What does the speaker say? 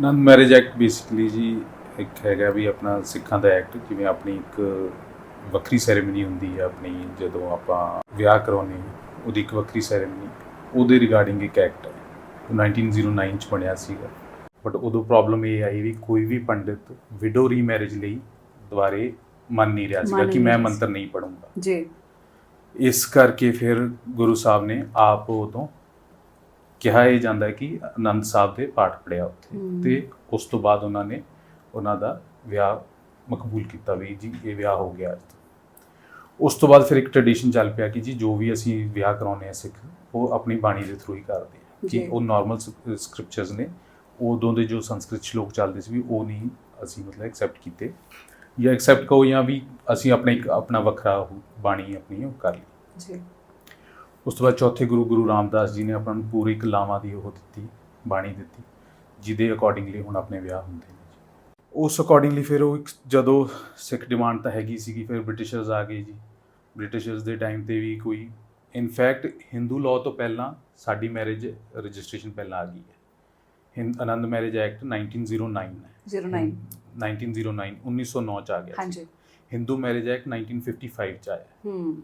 ਨਨ marriage act basically ਜੀ ਇੱਕ ਹੈਗਾ ਵੀ ਆਪਣਾ ਸਿੱਖਾਂ ਦਾ ਐਕਟ ਜਿਵੇਂ ਆਪਣੀ ਇੱਕ ਵੱਖਰੀ ਸੈਰੇਮਨੀ ਹੁੰਦੀ ਹੈ ਆਪਣੀ ਜਦੋਂ ਆਪਾਂ ਵਿਆਹ ਕਰਾਉਂਦੇ ਹਾਂ ਉਹਦੀ ਇੱਕ ਵੱਖਰੀ ਸੈਰੇਮਨੀ ਉਹਦੇ ਰਿਗਾਰਡਿੰਗ ਇੱਕ ਐਕਟ ਹੈ ਉਹ 1909 ਚ ਬਣਿਆ ਸੀਗਾ। ਬਟ ਉਦੋਂ ਪ੍ਰੋਬਲਮ ਇਹ ਆਈ ਵੀ ਕੋਈ ਵੀ ਪੰਡਿਤ ਵਿਡੋ ਰੀਮੈਰਿਜ ਲਈ ਦੁਬਾਰੇ ਮੰਨ ਨਹੀਂ ਰਿਹਾ ਸੀਗਾ ਕਿ ਮੈਂ। ਮੰਤਰ ਨਹੀਂ ਪੜੂੰਗਾ ਜੀ। ਇਸ ਕਰਕੇ ਫਿਰ ਗੁਰੂ ਸਾਹਿਬ ਨੇ ਆਪ ਉਦੋਂ ਕਿਹਾ ਇਹ ਜਾਂਦਾ ਹੈ ਕਿ ਆਨੰਦ ਸਾਹਿਬ ਦੇ ਪਾਠ ਪੜਿਆ ਉੱਥੇ। ਤੇ ਉਸ ਤੋਂ ਬਾਅਦ ਉਹਨਾਂ ਨੇ ਉਹਨਾਂ ਦਾ ਵਿਆਹ ਮਕਬੂਲ ਕੀਤਾ ਵੀ ਜੀ ਇਹ ਵਿਆਹ ਹੋ ਗਿਆ। ਉਸ ਤੋਂ ਬਾਅਦ ਫਿਰ ਇੱਕ ਟ੍ਰੈਡੀਸ਼ਨ ਚੱਲ ਪਿਆ ਕਿ ਜੀ ਜੋ ਵੀ ਅਸੀਂ ਵਿਆਹ ਕਰਾਉਨੇ ਆ ਸਿੱਖ ਉਹ ਆਪਣੀ ਬਾਣੀ ਦੇ ਥਰੂ ਹੀ ਕਰਦੇ ਆ। ਕਿ ਉਹ ਨਾਰਮਲ ਸਕ੍ਰਿਪਚਰਸ ਨੇ ਉਦੋਂ ਦੇ ਜੋ ਸੰਸਕ੍ਰਿਤ ਸ਼ਲੋਕ ਚੱਲਦੇ ਸੀ ਵੀ ਉਹ ਨਹੀਂ ਅਸੀਂ ਮਤਲਬ ਐਕਸੈਪਟ ਕੀਤੇ ਜਾਂ ਐਕਸੈਪਟ ਕਹੋ ਜਾਂ ਵੀ ਅਸੀਂ ਆਪਣੇ ਇੱਕ ਆਪਣਾ ਵੱਖਰਾ ਬਾਣੀ ਆਪਣੀ ਉਹ ਕਰ ਲਈ ਜੀ ਉਸ ਤੋਂ ਬਾਅਦ ਚੌਥੇ ਗੁਰੂ ਗੁਰੂ ਰਾਮਦਾਸ ਜੀ ਨੇ ਆਪਾਂ ਨੂੰ ਪੂਰੀ ਇੱਕ ਲਾਵਾਂ ਦੀ ਉਹ ਦਿੱਤੀ ਬਾਣੀ ਦਿੱਤੀ ਜਿਹਦੇ ਅਕੋਰਡਿੰਗਲੀ ਹੁਣ ਆਪਣੇ ਵਿਆਹ ਹੁੰਦੇ ਨੇ ਉਸ ਅਕੋਰਡਿੰਗਲੀ ਫਿਰ ਉਹ ਜਦੋਂ ਸਿੱਖ ਡਿਮਾਂਡ ਤਾਂ ਹੈਗੀ ਸੀਗੀ ਫਿਰ ਬ੍ਰਿਟਿਸ਼ਰਸ ਆ ਗਏ ਜੀ। ਬ੍ਰਿਟਿਸ਼ਰਸ ਦੇ ਟਾਈਮ ਤੇ ਵੀ ਕੋਈ ਇਨਫੈਕਟ ਹਿੰਦੂ ਲਾਅ ਤੋਂ ਪਹਿਲਾਂ ਸਾਡੀ ਮੈਰਿਜ ਰਜਿਸਟ੍ਰੇਸ਼ਨ ਪਹਿਲਾਂ ਆ ਗਈ ਹੈ। ਹਿੰਦ ਆਨੰਦ ਮੈਰਿਜ ਐਕਟ 1909 ਹੈ। 09 1909 1909 ਚ ਆ ਗਿਆ। ਹਾਂਜੀ। ਹਿੰਦੂ ਮੈਰਿਜ ਐਕਟ 1955 ਚ ਆਇਆ। ਹੂੰ।